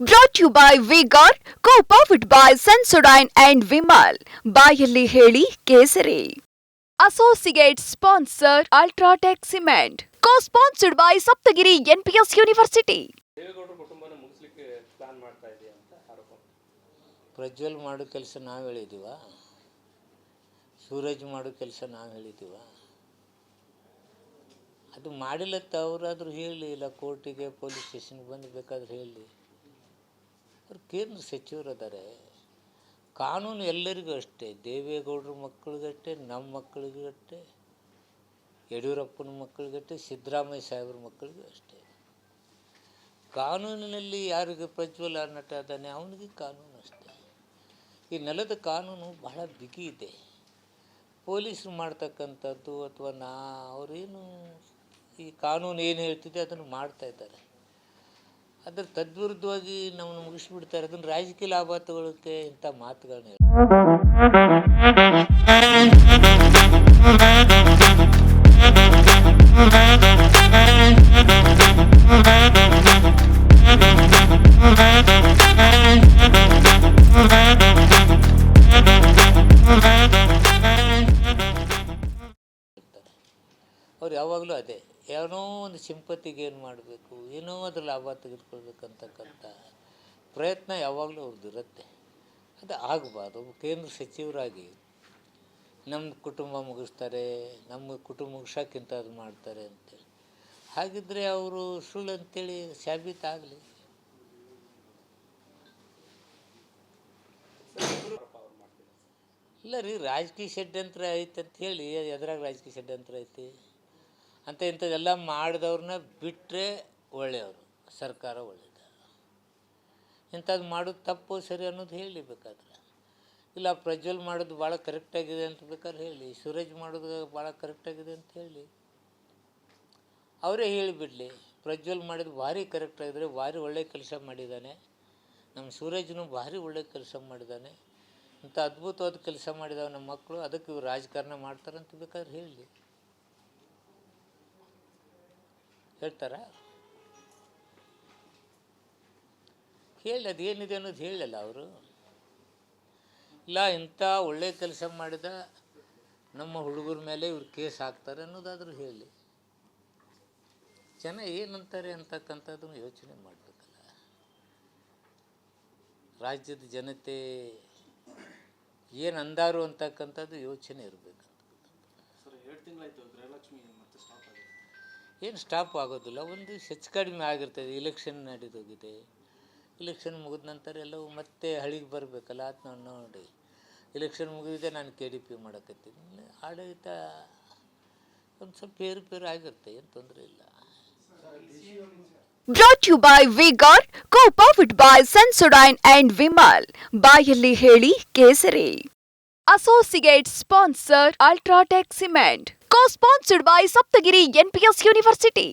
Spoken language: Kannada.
Brought you by Vigor co powered by Sensodyne and Vimal ಬಾಯಲ್ಲಿ ಹೇಳಿ ಕೇಸರಿ. Associate sponsor UltraTech cement co sponsored by Saptagiri NPS university ದೇವೇಗೌಡರ ಕುಟುಂಬನ ಮುಗಿಸ್ಲಿಕ್ಕೆ ಪ್ಲಾನ್ ಮಾಡ್ತಾ ಇದೆಯಾ ಅಂತ ಆರೋಪ ಪ್ರಜ್ವಲ್ ಮಾಡೋ ಕೆಲಸ ನಾವು ಹೇಳಿದ್ದೀವ ಸೂರಜ್ ಮಾಡೋ ಕೆಲಸ ನಾವು ಹೇಳಿದ್ದೀವ ಅದು ಮಾಡಿಲ್ಲ ತವರಾದರೂ ಹೇಳಿ ಇಲ್ಲ ಕೋರ್ಟಿಗೆ ಪೊಲೀಸ್ ಸ್ಟೇಷನ್ಗೆ ಬಂದು ಬೇಕಾದ್ರೆ ಹೇಳಿ. ಅವ್ರು ಕೇಂದ್ರ ಸಚಿವರು ಅದಾರೆ ಕಾನೂನು ಎಲ್ಲರಿಗೂ ಅಷ್ಟೇ, ದೇವೇಗೌಡರ ಮಕ್ಕಳಿಗಷ್ಟೇ ನಮ್ಮ ಮಕ್ಕಳಿಗಷ್ಟೇ ಯಡಿಯೂರಪ್ಪನ ಮಕ್ಕಳಿಗಷ್ಟೇ ಸಿದ್ದರಾಮಯ್ಯ ಸಾಹೇಬ್ರ ಮಕ್ಕಳಿಗೂ ಅಷ್ಟೇ. ಕಾನೂನಿನಲ್ಲಿ ಯಾರಿಗೆ ಪ್ರಜ್ವಲ ನಟ ಅದಾನೆ ಅವನಿಗೆ ಕಾನೂನು ಅಷ್ಟೇ. ಈ ನೆಲದ ಕಾನೂನು ಬಹಳ ಬಿಗಿ ಇದೆ. ಪೊಲೀಸರು ಮಾಡ್ತಕ್ಕಂಥದ್ದು ಅಥವಾ ನಾ ಅವರೇನು ಈ ಕಾನೂನು ಏನು ಹೇಳ್ತಿದೆ ಅದನ್ನು ಮಾಡ್ತಾ ಇದ್ದಾರೆ. ಅದ್ರ ತದ್ವಿರುದ್ಧವಾಗಿ ನಮ್ಮನ್ನು ಮುಗಿಸ್ಬಿಡ್ತಾರೆ ಅದನ್ನ ರಾಜಕೀಯ ಲಾಭ ತಗೊಳ್ಳೋಕ್ಕೆ ಇಂಥ ಮಾತುಗಳನ್ನ ಅವ್ರು ಯಾವಾಗಲೂ ಅದೇ. ಏನೋ ಒಂದು ಸಿಂಪತಿಗೆ ಏನು ಮಾಡಬೇಕು? ಏನೋ ಅದ್ರ ಲಾಭ ತೆಗೆದುಕೊಳ್ಬೇಕಂತಕ್ಕಂಥ ಪ್ರಯತ್ನ ಯಾವಾಗಲೂ ಅವ್ರದ್ದು ಇರುತ್ತೆ. ಅದು ಆಗಬಾರ್ದು. ಕೇಂದ್ರ ಸಚಿವರಾಗಿ ನಮ್ಮ ಕುಟುಂಬ ಮುಗಿಸ್ತಾರೆ, ನಮ್ಮ ಕುಟುಂಬ ಮುಗಿಸೋಕ್ಕಿಂತ ಅದು ಮಾಡ್ತಾರೆ ಅಂತೇಳಿ ಹಾಗಿದ್ದರೆ ಅವರು ಸುಳ್ಳು ಅಂತೇಳಿ ಸಾಬೀತಾಗಲಿ ಇಲ್ಲ ರೀ, ರಾಜಕೀಯ ಷಡ್ಯಂತ್ರ ಐತೆ ಅಂತ ಹೇಳಿ, ಎದ್ರಾಗ ರಾಜಕೀಯ ಷಡ್ಯಂತ್ರ ಐತಿ? ಅಂತ ಇಂಥದ್ದೆಲ್ಲ ಮಾಡಿದವ್ರನ್ನ ಬಿಟ್ಟರೆ ಒಳ್ಳೆಯವರು, ಸರ್ಕಾರ ಒಳ್ಳೆಯದು. ಇಂಥದ್ದು ಮಾಡೋದು ತಪ್ಪು, ಸರಿ ಅನ್ನೋದು ಹೇಳಿ ಬೇಕಾದ್ರೆ. ಇಲ್ಲ, ಪ್ರಜ್ವಲ್ ಮಾಡೋದು ಭಾಳ ಕರೆಕ್ಟಾಗಿದೆ ಅಂತ ಬೇಕಾದ್ರೆ ಹೇಳಿ, ಸೂರಜ್ ಮಾಡೋದು ಭಾಳ ಕರೆಕ್ಟಾಗಿದೆ ಅಂತ ಹೇಳಿ. ಅವರೇ ಹೇಳಿಬಿಡಲಿ, ಪ್ರಜ್ವಲ್ ಮಾಡಿದ್ದು ಭಾರಿ ಕರೆಕ್ಟಾಗಿದ್ರೆ ಭಾರಿ ಒಳ್ಳೆ ಕೆಲಸ ಮಾಡಿದ್ದಾನೆ ನಮ್ಮ ಸೂರಜ್ನು ಭಾರಿ ಒಳ್ಳೆ ಕೆಲಸ ಮಾಡಿದ್ದಾನೆ ಇಂಥ ಅದ್ಭುತವಾದ ಕೆಲಸ ಮಾಡಿದವ ನಮ್ಮ ಮಕ್ಕಳು ಅದಕ್ಕೆ ಇವ್ರು ರಾಜಕಾರಣ ಮಾಡ್ತಾರಂತ ಬೇಕಾದ್ರೆ ಹೇಳಿ. ಹೇಳ್ತಾರಾ ಹೇಳಿ ಅದೇನಿದೆ ಅನ್ನೋದು ಹೇಳಲ್ಲ ಅವರು. ಇಲ್ಲ, ಇಂಥ ಒಳ್ಳೆ ಕೆಲಸ ಮಾಡಿದ ನಮ್ಮ ಹುಡುಗರ ಮೇಲೆ ಇವ್ರು ಕೇಸ್ ಹಾಕ್ತಾರೆ ಅನ್ನೋದಾದರೂ ಹೇಳಿ. ಜನ ಏನಂತಾರೆ ಅಂತಕ್ಕಂಥದ್ದು ಯೋಚನೆ ಮಾಡಬೇಕಲ್ಲ. ರಾಜ್ಯದ ಜನತೆ ಏನು ಅಂದಾರು ಅಂತಕ್ಕಂಥದ್ದು ಯೋಚನೆ ಇರಬೇಕು ಏನು ಸ್ಟಾಪ್ ಆಗೋದಿಲ್ಲ. ಒಂದು ಹೆಚ್ಚು ಕಡಿಮೆ ಆಗಿರ್ತದೆ. ಇಲೆಕ್ಷನ್ ನಡೆದೋಗಿದೆ ಇಲೆಕ್ಷನ್ ಮುಗಿದ ನಂತರ ಎಲ್ಲವೂ ಮತ್ತೆ ಹಳಿಗೆ ಬರಬೇಕಲ್ಲ. ನಾವು ನೋಡಿ. ಇಲೆಕ್ಷನ್ ಮುಗಿದಿದೆ, ನಾನು ಕೆ ಡಿ ಪಿ ಮಾಡಕತ್ತೀನಿ. ಆಡಳಿತ ಒಂದು ಸ್ವಲ್ಪ ಏರುಪೇರು ಆಗಿರುತ್ತೆ. ಏನು ತೊಂದರೆ ಇಲ್ಲ. Brought you by Vigor co powered by Sensodyne and Vimal ಬಾಯಲ್ಲಿ ಹೇಳಿ ಕೇಸರಿ. Associate sponsor UltraTech cement co sponsored by Saptagiri NPS university